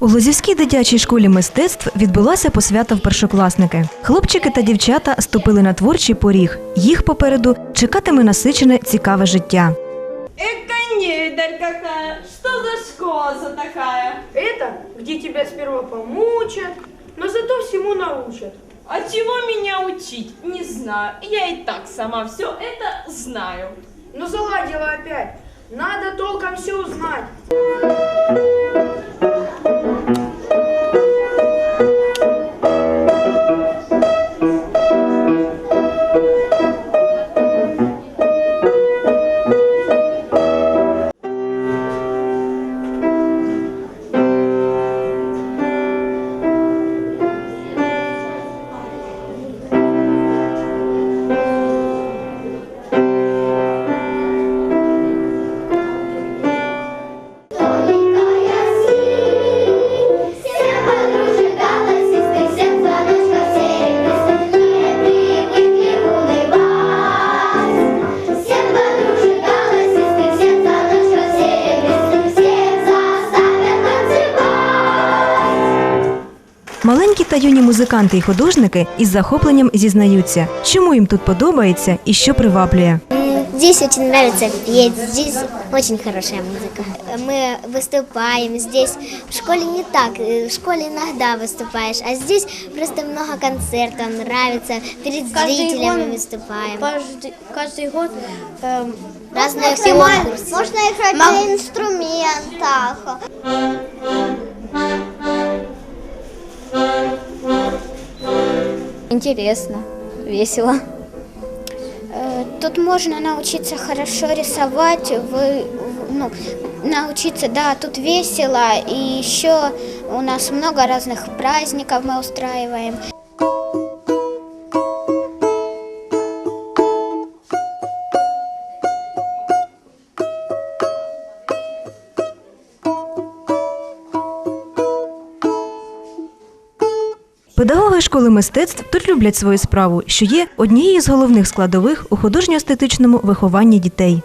У Лозівській дитячій школі мистецтв відбулася посвята в першокласники. Хлопчики та дівчата ступили на творчий поріг. Їх попереду чекатиме насичене цікаве життя. Эка недарь какая! Что за школа за такая? Это, где тебя сперва помучат, но зато всему научат. А чего меня учить? Не знаю. Я и так сама все это знаю. Но заладила опять. Надо толком все узнать. Маленькі та юні музиканти і художники із захопленням зізнаються, чому їм тут подобається і що приваблює. Здесь очень нравится петь, здесь очень хорошая музыка. Мы выступаем здесь. В школе не так, э, в школе иногда выступаешь, а здесь просто много концертов, нравится. Перед зрителями выступаем. Каждый, каждый год эм, Разные конкурсы. Можно играть на инструментах. интересно, весело. Э, Тут можно научиться хорошо рисовать, вы, ну, научиться, да, тут весело, и еще у нас много разных праздников мы устраиваем. Педагоги школи мистецтв тут люблять свою справу, що є однією з головних складових у художньо-естетичному вихованні дітей.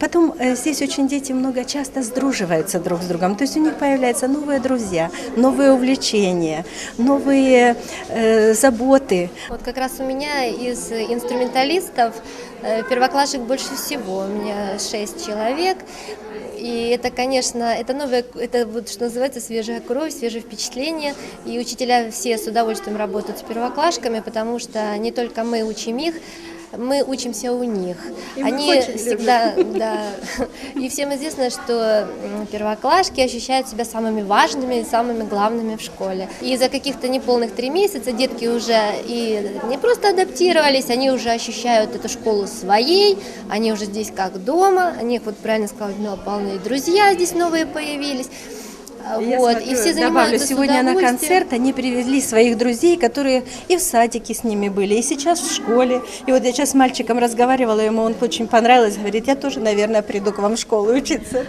Потом э, здесь очень дети много часто сдруживаются друг с другом, то есть у них появляются новые друзья, новые увлечения, новые э, заботы. Вот как раз у меня из инструменталистов э, первоклашек больше всего. У меня шесть человек. И это, конечно, это новое, это вот что называется свежая кровь, свежее впечатление. И учителя все с удовольствием работают с первоклашками, потому что не только мы учим их, мы учимся у них. Они всегда, да. И всем известно, что м, первоклашки ощущают себя самыми важными и самыми главными в школе. И за каких-то неполных три месяца детки уже и не просто адаптировались, они уже ощущают эту школу своей, они уже здесь как дома, они, как вот правильно сказала Людмила Павловна, и друзья здесь новые появились. Я вот, смотрю, и все добавлю, сегодня на концерт они привезли своих друзей, которые и в садике с ними были, и сейчас в школе. И вот я сейчас с мальчиком разговаривала, ему он очень понравилось, говорит, я тоже, наверное, приду к вам в школу учиться.